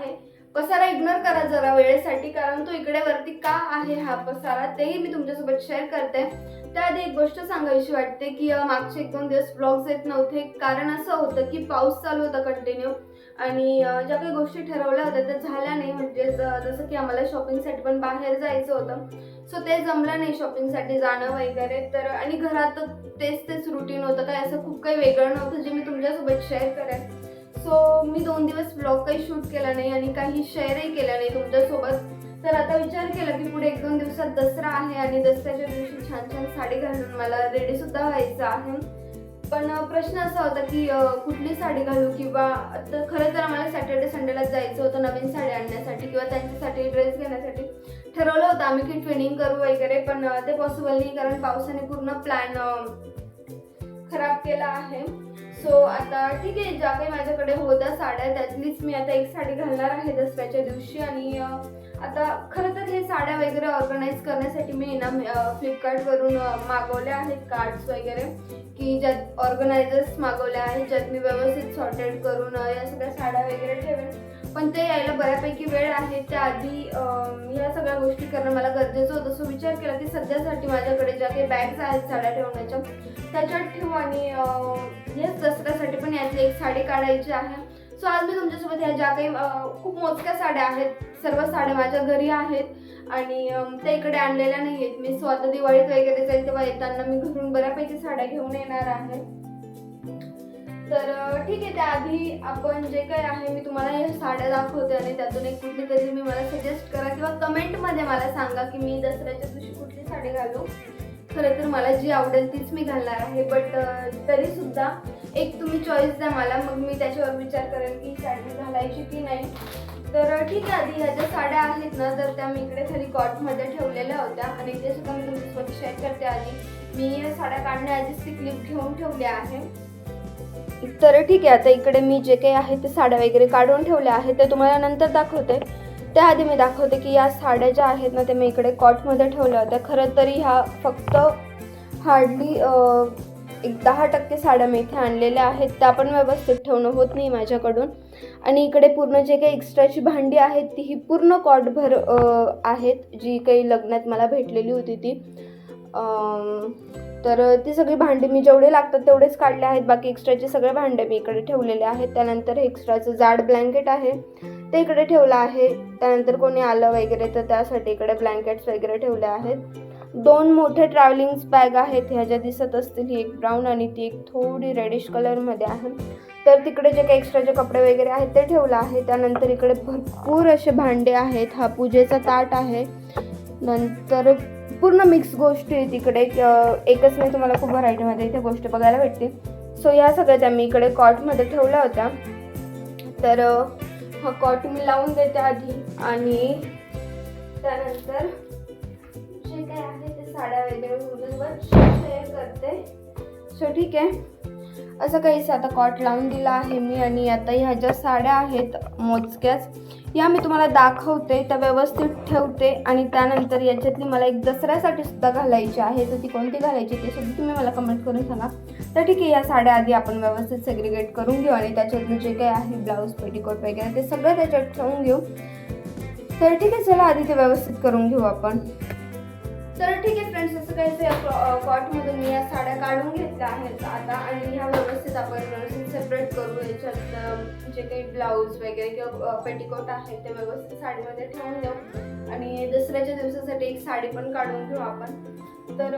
आहे. पसारा इग्नोर करा जरा वेळेसाठी कारण तो इकडे वरती का आहे हा पसारा तेही मी तुमच्यासोबत शेअर करते. त्याआधी एक गोष्ट सांगायची वाटते की मागचे एक दोन दिवस ब्लॉग्स येत नव्हते. कारण असं होतं की पाऊस चालू होता कंटिन्यू आणि ज्या काही गोष्टी ठरवल्या होत्या त्या झाल्या नाही. म्हणजे जसं की आम्हाला शॉपिंगसाठी पण बाहेर जायचं होतं. सो ते जमलं नाही शॉपिंगसाठी जाणं वगैरे. तर आणि घरात तेच तेच रुटीन होतं. काय असं खूप काही वेगळं नव्हतं जे मी तुमच्यासोबत शेअर करेन. सो मी दोन दिवस ब्लॉग काही शूट केला नाही आणि काही शेअरही केला नाही तुमच्यासोबत. तर आता विचार केला की पुढे एक दोन दिवसात दसरा आहे आणि दसऱ्याच्या दिवशी छान छान साडी घालून मला रेडीसुद्धा व्हायचं आहे. पण प्रश्न असा होता की कुठली साडी घालू किंवा आता खरं तर आम्हाला सॅटर्डे संडेलाच जायचं होतं नवीन साडी आणण्यासाठी किंवा त्यांच्यासाठी ड्रेस घेण्यासाठी. ठरवलं होतं आम्ही की ट्रेनिंग करू वगैरे पण ते पॉसिबल नाही कारण पावसाने पूर्ण प्लॅन खराब केला आहे. सो आता ठीक आहे ज्या काही माझ्याकडे होत्या साड्या त्यातलीच मी आता एक साडी घालणार आहे दसऱ्याच्या दिवशी आणि आता खरं तर हे साड्या वगैरे ऑर्गनाईज करण्यासाठी मी ना फ्लिपकार्टवरून मागवल्या आहेत कार्ड्स वगैरे की ज्यात ऑर्गनायझर्स मागवल्या आहेत ज्यात मी व्यवस्थित सॉर्टेड करून या सगळ्या साड्या वगैरे ठेवेन. पण ते यायला बऱ्यापैकी वेळ आहे. त्याआधी अं, या सगळ्या गोष्टी करणं मला गरजेचं होतं. सो विचार केला की सध्यासाठी माझ्याकडे ज्या काही बॅग्स आहेत साड्या ठेवण्याच्या त्याच्यात ठेवू आणि हेच दसऱ्यासाठी पण यातली एक साडी काढायची आहे. सो आज मी तुमच्यासोबत ह्या ज्या काही खूप मोजक्या साड्या आहेत सर्व साड्या माझ्या घरी आहेत आणि त्या इकडे आणलेल्या नाही आहेत मी. सो आता दिवाळीत वगैरे जाईल तेव्हा येताना मी घरून बऱ्यापैकी साड्या घेऊन येणार आहे. तर ठीक आहे त्याआधी आपण जे काही आहे मी तुम्हाला हे साड्या दाखवते आणि त्यातून एक कुठली तरी मी मला सजेस्ट करा किंवा कमेंटमध्ये मला सांगा की मी दसऱ्याच्या दिवशी कुठली साडी घालू. खरं तर मला जी आवडेल तीच मी घालणार आहे बट तरीसुद्धा एक तुम्ही चॉईस द्या मला मग मी त्याच्यावर विचार करेन की साडी घालायची की नाही. तर ठीक आहे आधी ह्या ज्या साड्या आहेत ना तर त्या मी इकडे खाली कॉटमध्ये ठेवलेल्या होत्या आणि ते सुद्धा मी तुमच्यासोबत शेअर करते आधी. मी या साड्या काढण्याआधीच ती क्लिप घेऊन ठेवली आहे. तर ठीक आहे आता इकडे मी जे काही आहे ते साड्या वगैरे काढून ठेवल्या आहेत ते तुम्हाला नंतर दाखवते. त्याआधी मी दाखवते की या साड्या ज्या आहेत ना ते मी इकडे कॉटमध्ये ठेवल्या होत्या. खरं तरी ह्या फक्त हार्डली एक दहा टक्के साड्या मी इथे आणलेल्या आहेत. त्या पण व्यवस्थित ठेवणं होत नाही माझ्याकडून. आणि इकडे पूर्ण जे काही एक्स्ट्राची भांडी आहेत ती ही पूर्ण कॉटभर आहेत. जी काही लग्नात मला भेटलेली होती ती. तर ती सगळी भांडी मी जेवढे लागतात तेवढेच काढले आहेत. बाकी एक्स्ट्राचे सगळे भांडे मी इकडे ठेवलेले आहेत. त्यानंतर एक्स्ट्राचं जाड ब्लँकेट आहे. ते इकडे ठेवलं आहे. त्यानंतर कोणी आलं वगैरे तर त्यासाठी इकडे ब्लँकेट्स वगैरे ठेवले आहेत. दोन मोठे ट्रॅव्हलिंग्स बॅग आहेत. ह्या ज्या दिसत असतील ही एक ब्राऊन आणि ती एक थोडी रेडिश कलरमध्ये आहे. तर तिकडे जे काही एक्स्ट्राचे कपडे वगैरे आहेत ते ठेवलं आहे. त्यानंतर इकडे भरपूर असे भांडे आहेत. हा पूजेचा ताट आहे. नंतर पूर्ण मिक्स गोष्ट आहे तिकडे एकच नाही तुम्हाला खूप व्हरायटीमध्ये इथे गोष्ट बघायला भेटतील सो ह्या सगळ्या त्या मी इकडे कॉटमध्ये ठेवल्या होत्या तर हा कॉट मी लावून देते आधी आणि त्यानंतर जे काय आहे ते साड्या वगैरे शेअर करते. सो ठीक आहे. असं काहीच आता कॉट लावून दिला आहे मी आणि आता ह्या ज्या साड्या आहेत मोजक्याच या मी तुम्हाला दाखवते त्या व्यवस्थित ठेवते आणि त्यानंतर याच्यातली मला एक दसऱ्यासाठी सुद्धा घालायची आहे. तर ती कोणती घालायची ते सुद्धा तुम्ही मला कमेंट करून सांगा. तर ठीक आहे या साड्या आधी आपण व्यवस्थित सेग्रिगेट करून घेऊ आणि त्याच्यातलं जे काही आहे ब्लाऊज पेटिकोट वगैरे ते सगळं त्याच्यात ठेवून घेऊ. तर ठीक आहे चला आधी ते व्यवस्थित करून घेऊ आपण. तर ठीक आहे फ्रेंड्स असं काही कॉटमधून मी या साड्या काढून घेतल्या आहेत आता आणि ह्या व्यवस्थित आपण व्यवस्थित सेपरेट करू याच्यात जे काही ब्लाऊज वगैरे किंवा पेटिकोट आहे ते व्यवस्थित साडीमध्ये ठेवून देऊ. आणि दसऱ्याच्या दिवसासाठी एक साडी पण काढून घेऊ आपण. तर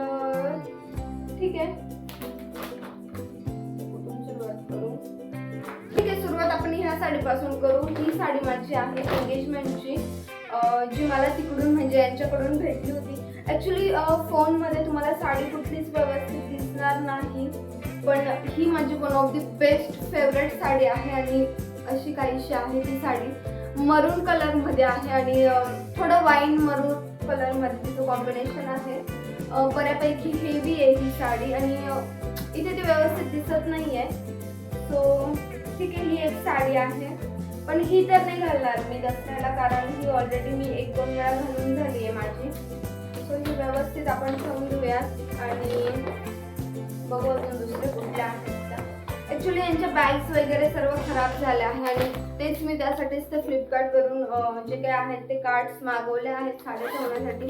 ठीक आहे. कुठून सुरुवात करू? ठीक आहे सुरुवात आपण ह्या साडीपासून करू. ही साडी माझी आहे एंगेजमेंटची जी मला तिकडून म्हणजे यांच्याकडून भेटली होती. ॲक्च्युली फोनमध्ये तुम्हाला साडी कुठलीच व्यवस्थित दिसणार नाही पण ही माझी one of the best favourite sari आहे आणि अशी काहीशी आहे ती साडी. मरून कलरमध्ये आहे आणि थोडं वाईन मरून कलरमध्ये तिचं कॉम्बिनेशन आहे. बऱ्यापैकी हेवी आहे ही साडी आणि इथे ती व्यवस्थित दिसत नाही आहे सो ठीक आहे ही एक साडी आहे. पण ही तर नाही घालणार मी दसऱ्याला कारण ही ऑलरेडी मी एक दोन वेळा घालून झाली आहे माझी. सो व्यवस्थित आपण ठेवून घेऊयात आणि बघू अजून दुसरे कुठल्या आहेत ॲक्च्युली यांच्या बॅग्स वगैरे सर्व खराब झाल्या आहे आणि तेच मी त्यासाठीच ते फ्लिपकार्टवरून जे काही आहेत ते कार्ड्स मागवले आहेत साड्या ठेवण्यासाठी.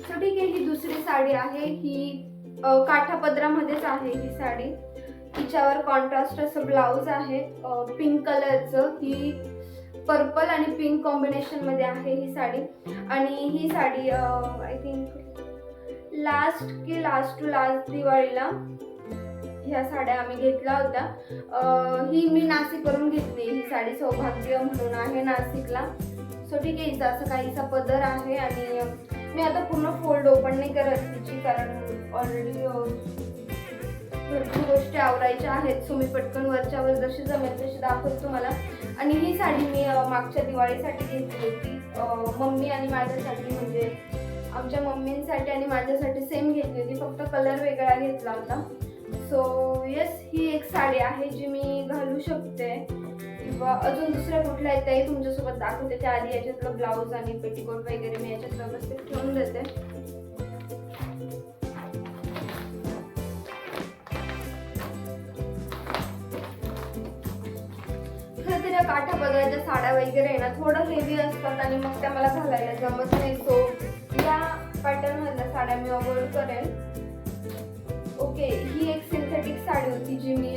सो ठीक आहे ही दुसरी साडी आहे. ही काठापदरामध्येच आहे ही साडी. तिच्यावर कॉन्ट्रास्ट असं ब्लाऊज आहे पिंक कलरचं ही पर्पल आणि पिंक कॉम्बिनेशनमध्ये आहे ही साडी. आणि ही साडी आय थिंक लास्ट की लास्ट टू लास्ट दिवाळीला ह्या साड्या आम्ही घेतल्या होत्या. ही मी नाशिकवरून घेतली. ही साडी सौभाग्य म्हणून आहे नाशिकला. सो ठीक आहे हिचा असं काहीसा पदर आहे आणि मी आता पूर्ण फोल्ड ओपन नाही करत तिची कारण ऑलरेडी भरपूर गोष्टी आवरायच्या आहेत. सो मी पटकन वरच्यावर जशी जमेल तशी दाखवते तुम्हाला. आणि ही साडी मी मागच्या दिवाळीसाठी घेतली होती. मम्मी आणि माझ्यासाठी म्हणजे आमच्या मम्मींसाठी आणि माझ्यासाठी सेम घेतली होती. फक्त कलर वेगळा घेतला होता. सो येस ही एक साडी आहे जी मी घालू शकते. किंवा अजून दुसऱ्या कुठल्या आहेत त्याही तुमच्यासोबत दाखवते. त्या आधी याच्यातलं ब्लाऊज आणि पेटिकोट वगैरे मी याच्यात व्यवस्थित ठेवून देते. खरं तर काठा साड्या वगैरे आहे ना थोडं हेवी असतात आणि मग त्या मला घालायला जमत नाही सो या पॅटर्न मधल्या साड्या मी अवॉइड करेन. ओके ही एक सिंथेटिक साडी होती जी मी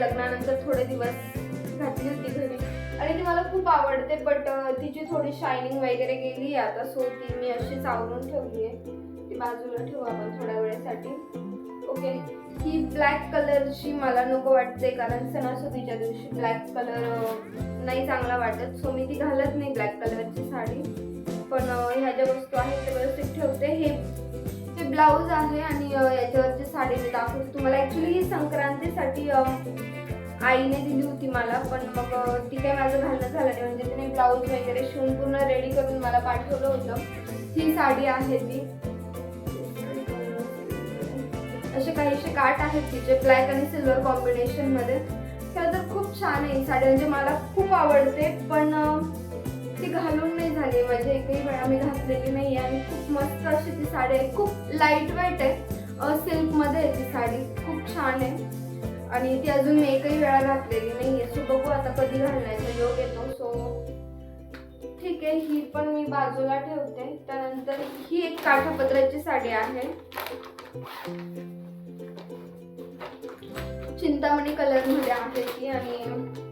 लग्नानंतर थोडे दिवस घातली होती घरी. आणि ती मला खूप आवडते बट तिची थोडी शायनिंग वगैरे गेली आहे आता सो ती मी अशी चावरून ठेवली आहे. ती बाजूला ठेवू आपण थोड्या वेळेसाठी. ओके ही ब्लॅक कलरची मला नको वाटते कारण सणासुदीच्या दिवशी ब्लॅक कलर नाही चांगला वाटत. सो मी ती घालत नाही ब्लॅक कलरची साडी. पण ह्या ज्या वस्तू आहेत ते व्यवस्थित ठेवते. हे हे ब्लाऊज आहे आणि याच्यावरची साडी मी दाखवते. तुम्हाला ॲक्च्युली ही संक्रांतीसाठी आईने दिली होती मला पण मग ती काही माझं घालणं झालं नाही. म्हणजे तिने ब्लाऊज वगैरे शिवून पूर्ण रेडी करून मला पाठवलं होतं. ही साडी आहे ती. असे काहीसे काट आहेत तिचे ब्लॅक आणि सिल्वर कॉम्बिनेशनमध्ये. खरं तर खूप छान आहे साडी म्हणजे मला खूप आवडते पण ती घालून नाही झाली. माझी एकही वेळा मी घातलेली नाही आणि खूप मस्त अशी ती साडी आहे. खूप लाइट वेट आहे. सिल्कमध्ये आहे ती साडी. खूप छान आहे. आणि ती अजून मी एकही वेळा घातलेली नाही आहे सो बघू आता कधी घालण्याचा योग येतो. सो ठीक आहे. ही पण मी बाजूला ठेवते. त्यानंतर ही एक काठापत्राची साडी आहे. चिंतामणी कलरमध्ये आहे ती आणि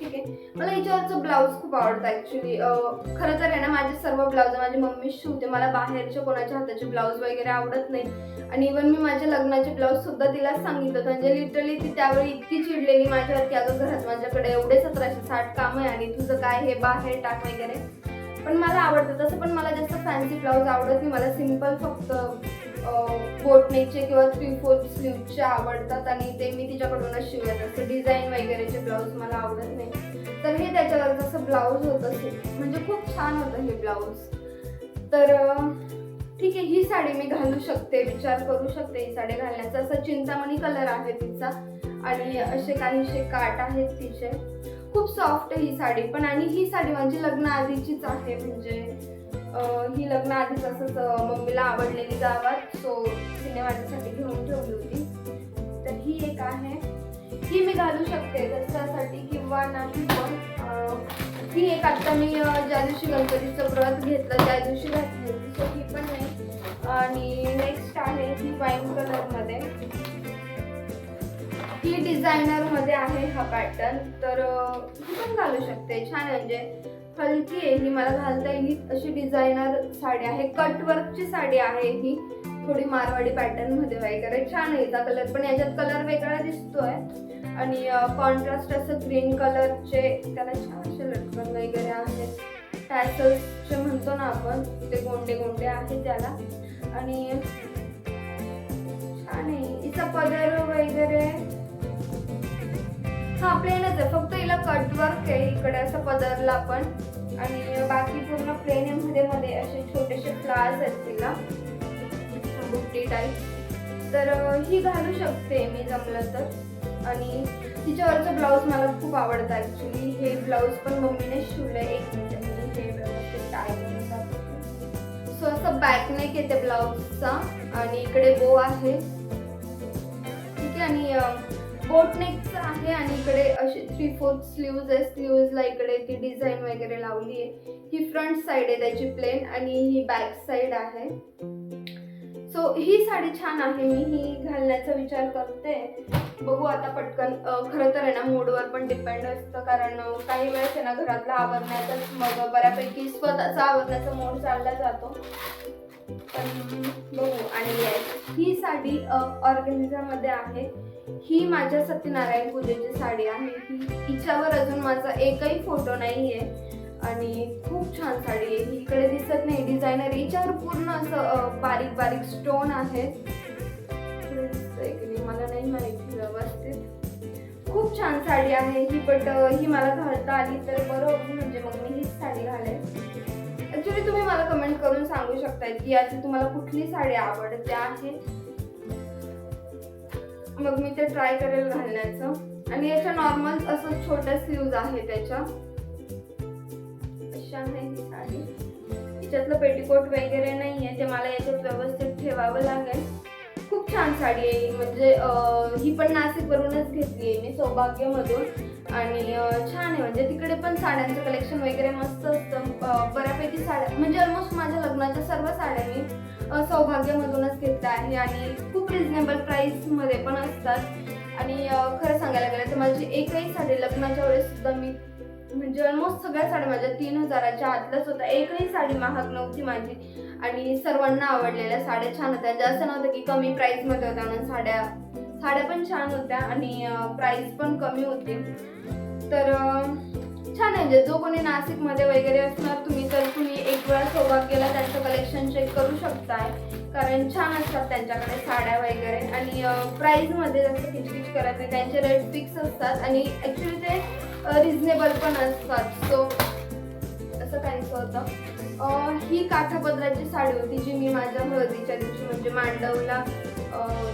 ठीक आहे. मला याच्यावरचं ब्लाऊज खूप आवडतं ऍक्च्युली खरं तर आहे ना माझे सर्व ब्लाऊज माझी मम्मी शिवते. मला बाहेरच्या कोणाच्या हाताचे ब्लाऊज वगैरे आवडत नाही. आणि इवन मी माझ्या लग्नाचे ब्लाऊज सुद्धा तिलाच सांगितलं होतं. म्हणजे लिटरली ती त्यावेळी इतकी चिडलेली माझ्यावरती. अगं घरात माझ्याकडे एवढे सतराशे साठ काम आहे आणि तुझं काय हे बाहेर टाक वगैरे. पण मला आवडतं. तसं पण मला जास्त फॅन्सी ब्लाऊज आवडत नाही. मला सिंपल फक्त बोटनेकचे किंवा थ्री फोर्थ स्लीवचे आवडतात आणि ते मी तिच्याकडूनच शिवत असते डिझाईन वगैरेचे ब्लाऊज मला आवडत नाही. तर हे त्याच्यावर जसं ब्लाऊज होतं म्हणजे खूप छान होतं हे ब्लाऊज तर ठीक आहे ही साडी मी घालू शकते विचार करू शकते ही साडी घालण्याचा. असा चिंतामणी कलर आहे तिचा. आणि असे काहीसे काट आहेत तिचे. खूप सॉफ्ट आहे ही साडी पण. आणि ही साडी माझी लग्न आधीचीच आहे. म्हणजे ही लग्न आधीच असंच मम्मीला आवडलेली गावात सो तिने माझ्यासाठी घेऊन ठेवली होती. तर ही एक आहे. ही मी घालू शकते दसऱ्यासाठी किंवा नाही पण ही एक आत्ता मी ज्या दिवशी गणपतीचं व्रत घेतलं त्या दिवशी घातली होती. सो ही पण नाही आणि नेक्स्ट आहे ही वाईन कलरमध्ये ही डिझायनरमध्ये आहे हा पॅटर्न तर ही पण घालू शकते. छान म्हणजे हलकी आहे ही मला घालता येईल. अशी डिझायनर साडी आहे. कटवर्कची साडी आहे ही. थोडी मारवाडी पॅटर्नमध्ये वगैरे. छान आहे हिचा कलर पण याच्यात कलर वेगळा दिसतोय. आणि कॉन्ट्रास्ट असं ग्रीन कलरचे त्याला छान असे लटकन वगैरे आहेत टॅसल्सचे म्हणतो ना आपण ते गोंडे गोंडे आहेत त्याला. आणि छान आहे. हिचा पदर वगैरे हा प्लेनच आहे फक्त हिला कट वर्क आहे इकडे असं पदरला पण. आणि बाकी पूर्ण प्लेन आहे मध्ये मध्ये असे छोटेसे फ्लावर्स आहेत तिला. बुट्टी टाईप तर ही घालू शकते मी जमलं तर. आणि तिच्यावरचं ब्लाऊज मला खूप आवडतं ॲक्च्युली हे ब्लाऊज पण मम्मीने शिवलंय एक मिनिट. म्हणजे हे व्यवस्थित सो असं बॅक नेक येते ब्लाऊजचा आणि इकडे बो आहे. ठीक आहे आणि बोट नेकचं आहे आणि इकडे अशी थ्री फोर्थ स्लीव्ज आहे. स्लीव्जला इकडे ती डिझाईन वगैरे लावली आहे. ही फ्रंट साईड आहे त्याची प्लेन आणि ही बॅक साईड आहे. सो ही साडी छान आहे. मी ही घालण्याचा विचार करते. बघू आता पटकन. खरं तर आहे ना मूडवर पण डिपेंड असतं. कारण काही वेळेस आहे ना घरातला आवरण्याचाच मग बऱ्यापैकी स्वतःचा आवरण्याचा मोड चालला जातो. पण बघू आणि ही साडी ऑर्गॅनिझामध्ये आहे. ही माझ्या सत्यनारायण पूजेची साडी आहे. ही हिच्यावर अजून माझा एकही फोटो नाही आहे आणि खूप छान साडी आहे. ही इकडे दिसत नाही. डिझायनर हिच्यावर पूर्ण असं बारीक बारीक स्टोन आहे. की मला नाही माहिती व्यवस्थित. खूप छान साडी आहे. ही बट ही मला घालता आली तर बरं म्हणजे मग मी हीच साडी घालेन. ऍक्च्युली तुम्ही मला कमेंट करून सांगू शकताय की याची तुम्हाला कुठली साडी आवडते आहे? मग मी ते ट्राय करेल घालण्याचं. आणि याच्या नॉर्मल असं छोट्या स्लीव्ज आहे त्याच्या. अशा आहे साडी. तिच्यातलं पेटीकोट वगैरे नाहीये ते मला याच्यात व्यवस्थित ठेवावं लागेल. खूप छान साडी आहे म्हणजे ही पण नाशिकवरूनच घेतली आहे मी सौभाग्यमधून. आणि छान आहे. म्हणजे तिकडे पण साड्यांचं कलेक्शन वगैरे मस्त असतं. बऱ्यापैकी साड्या म्हणजे ऑलमोस्ट माझ्या लग्नाच्या सर्व साड्या मी सौभाग्यामधूनच सौभाग्यमधूनच घेतल्या आहे. आणि खूप रिझनेबल प्राईसमध्ये पण असतात. आणि खरं सांगायला गेलं तर माझी एकही साडी लग्नाच्या वेळेस सुद्धा मी म्हणजे ऑलमोस्ट सगळ्या साड्या माझ्या तीन हजाराच्या आतल्याच होत्या. एकही साडी महाग नव्हती माझी. आणि सर्वांना आवडलेल्या साड्या छान होत्या. जास्त असं नव्हतं की कमी प्राईसमध्ये होत्या म्हणून साड्या. साड्या पण छान होत्या आणि प्राईस पण कमी होती. तर छान आहे. म्हणजे जो कोणी नाशिकमध्ये वगैरे असणार तुम्ही तर तुम्ही एक वेळा सौभाग्याला त्यांचं कलेक्शन चेक करू शकताय. कारण छान असतात त्यांच्याकडे साड्या वगैरे. आणि प्राईजमध्ये जास्त किचकिच करत नाही. त्यांचे रेट फिक्स असतात आणि ॲक्च्युली ते रिझनेबल पण असतात. सो असं काहीच होतं. ही काठापदराची साडी होती जी मी माझ्या हळदीच्या दिवशी म्हणजे मांडवला.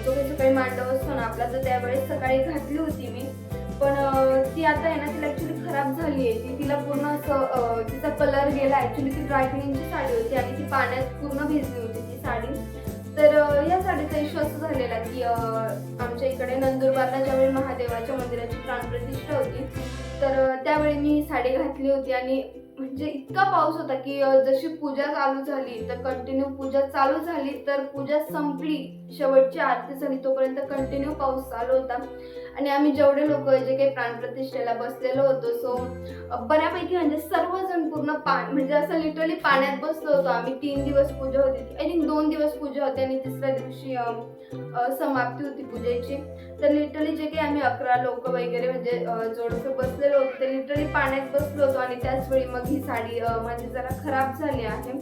जो काही सकाळी मांडव असतो ना आपला तर त्यावेळेस सकाळी घातली होती मी. पण ती आता आहे ना तिला ॲक्च्युली खराब झाली आहे ती तिला पूर्ण असं तिचा कलर गेला. ॲक्च्युली ती ड्रायक्लिनची साडी होती आणि ती पाण्यात पूर्ण भिजली होती ती साडी. तर या साडीचा इश्यू असं झालेला की आमच्या इकडे नंदुरबारला ज्यावेळी महादेवाच्या मंदिराची प्राणप्रतिष्ठा होती तर त्यावेळी मी साडी घातली होती आणि म्हणजे इतका पाऊस होता की जशी पूजा चालू झाली तर कंटिन्यू पूजा चालू झाली तर पूजा संपली. शेवटची आरती झाली तोपर्यंत कंटिन्यू पाऊस चालू होता. आणि आम्ही जेवढे लोक जे काही प्राणप्रतिष्ठेला बसलेलो होतो सो बऱ्यापैकी म्हणजे सर्वजण पूर्ण पा म्हणजे असं लिटरली पाण्यात बसलो होतो आम्ही. तीन दिवस पूजा होती आय थिंक दोन दिवस पूजा होती आणि तिसऱ्या दिवशी समाप्ती होती पूजेची. तर लिटरली जे काही आम्ही अकरा लोक वगैरे म्हणजे अं, जोडपे बसलेलो होतो ते लिटरली पाण्यात बसलो होतो आणि त्याच वेळी मग ही साडी माझी जरा खराब झाली आहे.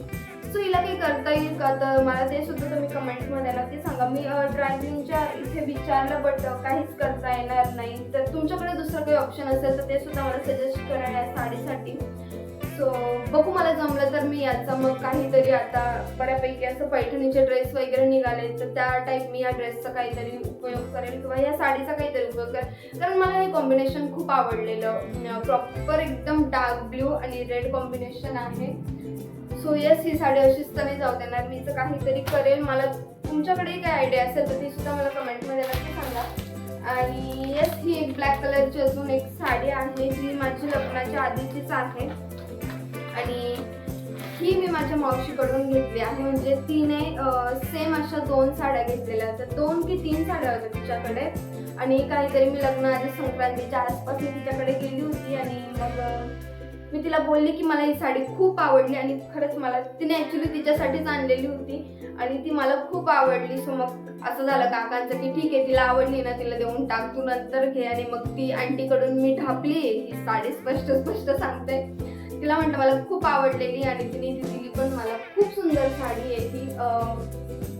सो काही करता येईल का? तर मला ते सुद्धा तुम्ही कमेंट्समध्ये नक्की सांगा. मी ड्रायव्हिंगच्या इथे विचारलं बट काहीच करता येणार नाही. तर तुमच्याकडे दुसरं काही ऑप्शन असेल तर ते सुद्धा मला सजेस्ट करा या साडीसाठी. सो बघू मला जमलं तर मी याचा मग काहीतरी आता बऱ्यापैकी असं पैठणीचे ड्रेस वगैरे निघाले तर त्या टाईप मी या ड्रेसचा काहीतरी उपयोग करेल किंवा या साडीचा काहीतरी उपयोग करेल. कारण मला हे कॉम्बिनेशन खूप आवडलेलं. प्रॉपर एकदम डार्क ब्ल्यू आणि रेड कॉम्बिनेशन आहे. सो येस ही साडी अशीच तर जाऊ देणार मी तर काहीतरी करेल मला तुमच्याकडे काय आयडिया असेल तर ती सुद्धा मला कमेंटमध्ये नक्की सांगा. आणि येस ही एक ब्लॅक कलरची अजून एक साडी आहे जी माझी लग्नाच्या आधीचीच आहे. आणि ही मी माझ्या मावशीकडून घेतली आहे म्हणजे तिने सेम अशा दोन साड्या घेतलेल्या होत्या. दोन की तीन साड्या होत्या तिच्याकडे. आणि काहीतरी मी लग्न आधी संक्रांतीच्या आसपास मी तिच्याकडे गेली होती आणि मग मी तिला बोलली की मला ही साडी खूप आवडली आणि खरंच मला तिने ॲक्च्युली तिच्यासाठीच आणलेली होती आणि ती मला खूप आवडली. सो मग असं झालं काकांचं की ठीक आहे तिला आवडली ना तिला देऊन टाक तू नंतर घे. आणि मग ती आंटीकडून मी ढापली. ही साडी स्पष्ट स्पष्ट सांगते. तिला म्हटलं मला खूप आवडलेली आणि तिने ती दिली पण मला खूप सुंदर साडी आहे. ती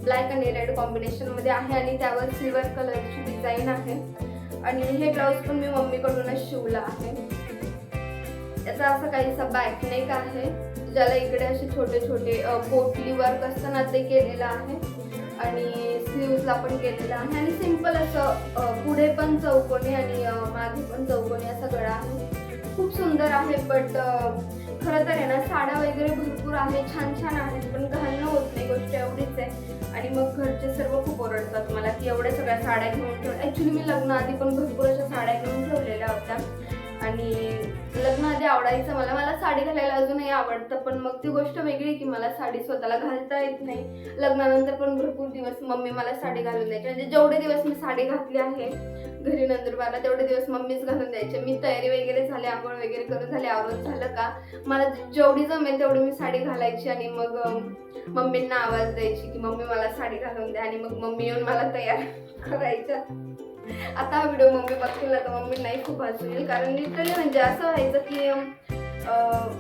ब्लॅक आणि रेड कॉम्बिनेशनमध्ये आहे आणि त्यावर सिल्वर कलरची डिझाईन आहे. आणि हे ब्लाऊज पण मी मम्मीकडूनच शिवलं आहे. त्याचा असा काहीसा बॅक नेक आहे ज्याला इकडे असे छोटे छोटे पोटली वर्क असतं ना ते केलेलं आहे. आणि स्लीव्सला पण केलेलं आहे. आणि सिंपल असं पुढे पण चौकोनी आणि मागे पण चौकोनी असा गळा आहे. खूप सुंदर आहे बट खरं तर आहे ना साड्या वगैरे भरपूर आहे छान छान आहेत पण घालणं होत नाही गोष्ट एवढीच आहे. आणि मग घरचे सर्व खूप ओरडतात मला की एवढ्या सगळ्या साड्या घेऊन ठेव. ॲक्च्युली मी लग्नाआधी पण भरपूर अशा साड्या घेऊन ठेवलेल्या होत्या. आणि लग्न आधी आवडायचं. मला मला साडी घालायला अजूनही आवडतं पण मग ती गोष्ट वेगळी की मला साडी स्वतःला घालता येत नाही. लग्नानंतर पण भरपूर दिवस मम्मी मला साडी घालून द्यायची. म्हणजे जेवढे दिवस मी साडी घातली आहे घरी नंदुरबारला तेवढे दिवस मम्मीच घालून द्यायचे. मी तयारी वगैरे झाली आंघोळ वगैरे करून झाली आवड झालं का? मला जेवढी जमेल तेवढी मी साडी घालायची आणि मग मम्मींना आवाज द्यायची की मम्मी मला साडी घालून द्या आणि मग मम्मी येऊन मला तयार करायच्या. आता हा व्हिडिओ मम्मी बघतील ना तर मम्मी नाही खूप हसू येईल कारण लिटरली म्हणजे असं व्हायचं की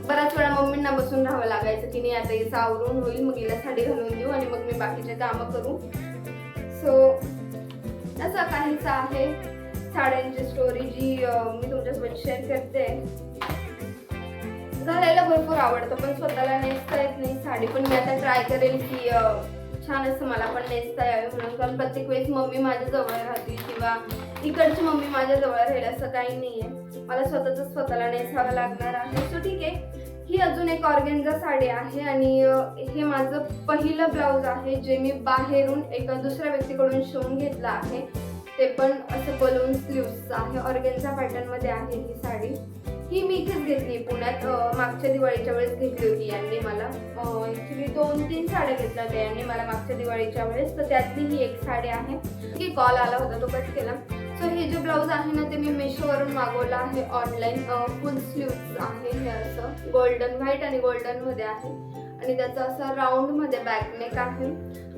बऱ्याच वेळा मम्मींना बसून राहावं लागायचं की नाही आता याचं आवरून होईल मग हिला साडी घालून देऊ आणि मग मी बाकीचे कामं करू. सो असं काहीच आहे. साड्यांची स्टोरी जी मी तुमच्यासोबत शेअर करते. घालायला भरपूर आवडतं पण स्वतःला नेसता येत नाही. साडी पण मी आता ट्राय करेल की छान असं मला पण नेसता यावे म्हणून कारण प्रत्येक वेळेस मम्मी माझ्या जवळ राहते किंवा इकडची मम्मी माझ्या जवळ राहील असं काही नाही आहे मला स्वतःच स्वतःला नेसावं लागणार आहे. सो ठीक आहे. ही अजून एक ऑर्गेन्झा साडी आहे आणि हे माझं पहिलं ब्लाऊज आहे जे मी बाहेरून एका दुसऱ्या व्यक्तीकडून शिवून घेतलं आहे. ते पण असं बलून स्लीव्स आहे. ऑर्गेन्झा पॅटर्नमध्ये आहे ही साडी. ही मी इथेच घेतली. पुण्यात मागच्या दिवाळीच्या वेळेस घेतली होती यांनी मला. ऍक्च्युली दोन तीन साड्या घेतल्या होत्या यांनी मला मागच्या दिवाळीच्या वेळेस. तर त्यातली ही एक साडी आहे. की कॉल आला होता तो कट केला. सो हे जे ब्लाऊज आहे ना ते मी मेशोवरून मागवलं आहे ऑनलाईन फुल स्लीव्ह आहे हे असं. गोल्डन व्हाईट आणि गोल्डनमध्ये आहे. आणि त्याचं असं राऊंडमध्ये बॅकनेक आहे.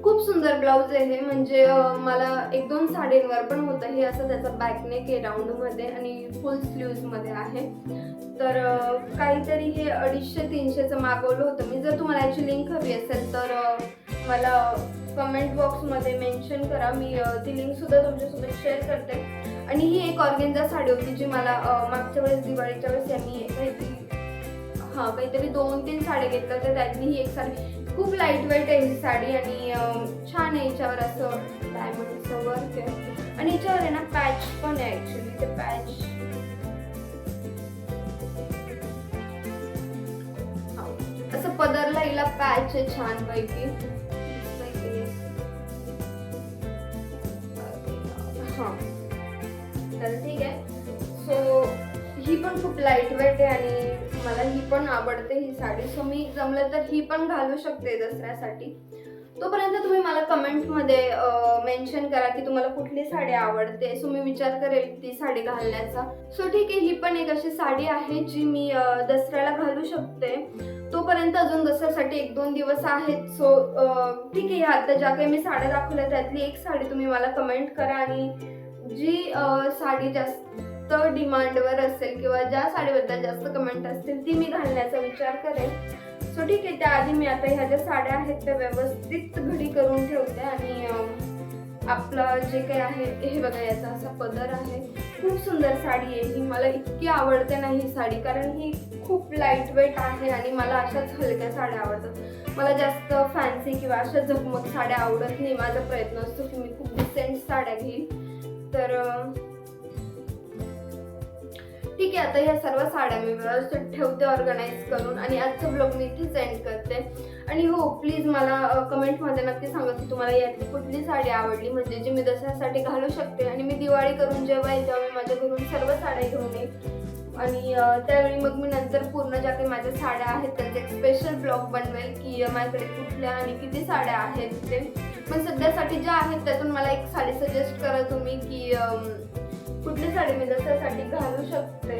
खूप सुंदर ब्लाऊज आहे. हे म्हणजे मला एक दोन साडींवर पण होतं हे असं त्याचं बॅकनेक आहे राऊंडमध्ये आणि फुल स्लीव्समध्ये आहे. तर काहीतरी हे अडीचशे तीनशेचं मागवलं होतं मी. जर तुम्हाला याची लिंक हवी असेल तर मला कमेंट बॉक्समध्ये मेन्शन करा. मी ती लिंकसुद्धा तुमच्यासोबत शेअर करते. आणि ही एक ऑर्गेंजा साडी होती जी मला मागच्या वेळेस दिवाळीच्या वेळेस यांनी काहीतरी हां काहीतरी दोन तीन साड्या घेतल्या तर त्यातली ही एक साडी खूप लाइट वेट आहे ही साडी आणि छान आहे याच्यावर असं डायमंडचं वर्क आहे. आणि याच्यावर आहे ना पॅच पण आहे ॲक्च्युली ते पॅच असं पदरला हिला पॅच आहे छान पैकी हां. तर ठीक आहे. सो ही पण खूप लाइट वेट आहे आणि मला ही पण आवडते. साडी. सो मी जमलं तर ही पण घालू शकते दसऱ्यासाठी. तोपर्यंत तुम्ही मला कमेंटमध्ये मेन्शन करा की तुम्हाला कुठली साडी आवडते. सो मी विचार करेल ती साडी घालण्याचा. सो ठीक आहे ही पण एक अशी साडी आहे जी मी दसऱ्याला घालू शकते. तोपर्यंत अजून दसऱ्यासाठी एक दोन दिवस आहेत. सो ठीक आहे आता ज्या काही मी साड्या दाखवल्या त्यातली एक साडी तुम्ही मला कमेंट करा. आणि जी साडी जास्त डिमांडवर असेल किंवा ज्या साडीबद्दल जास्त कमेंट असतील ती मी घालण्याचा विचार करेन. सो ठीक आहे त्याआधी मी आता ह्या ज्या साड्या आहेत त्या व्यवस्थित घडी करून ठेवते आणि आपलं जे काही आहे हे बघा याचा असा पदर आहे. खूप सुंदर साडी आहे ही. मला इतकी आवडते ना ही साडी कारण ही खूप लाइट वेट आहे आणि मला अशाच हलक्या साड्या आवडतात. मला जास्त फॅन्सी किंवा अशा झगमग साड्या आवडत नाही. माझा प्रयत्न असतो की मी खूप डिसेंट साड्या घेईन. तर ठीक आहे आता ह्या सर्व साड्या मी व्यवस्थित ठेवते ऑर्गनाईज करून आणि आजचं ब्लॉग मी इथेच एंड करते. आणि हो प्लीज मला कमेंटमध्ये नक्की सांगा की तुम्हाला यातली कुठली साडी आवडली. म्हणजे जी मी दसऱ्यासाठी घालू शकते आणि मी दिवाळी करून जेव्हा येईल तेव्हा मी माझ्या घरून सर्व साड्या घेऊन येईल आणि त्यावेळी मग मी नंतर पूर्ण ज्या काही माझ्या साड्या आहेत त्यांचे एक स्पेशल ब्लॉग बनवेल की माझ्याकडे कुठल्या आणि किती साड्या आहेत ते. पण सध्यासाठी ज्या आहेत त्यातून मला एक साडी सजेस्ट करा तुम्ही की कुठली साडी मी दसऱ्यासाठी घालू शकते?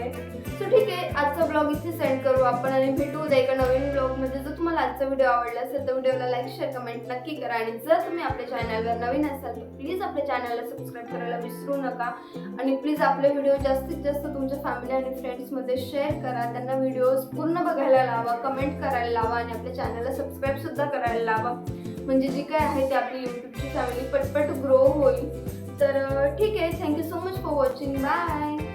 सो ठीक आहे आजचा ब्लॉग इथे सेंड करू आपण आणि भेटू उद्या एका नवीन ब्लॉगमध्ये जर तुम्हाला आजचा व्हिडिओ आवडला असेल तर व्हिडिओला लाईक शेअर कमेंट नक्की करा. आणि जर तुम्ही आपल्या चॅनलवर नवीन असाल तर प्लीज आपल्या चॅनलला सबस्क्राईब करायला विसरू नका. आणि प्लीज आपले व्हिडिओ जास्तीत जास्त तुमच्या फॅमिली आणि फ्रेंड्समध्ये शेअर करा. त्यांना व्हिडिओज पूर्ण बघायला लावा कमेंट करायला लावा आणि आपल्या चॅनलला सबस्क्राईब सुद्धा करायला लावा. म्हणजे जी काय आहे ते आपली यूट्यूबची फॅमिली पटपट ग्रो होईल. तर ठीक आहे. Thank you so much for watching bye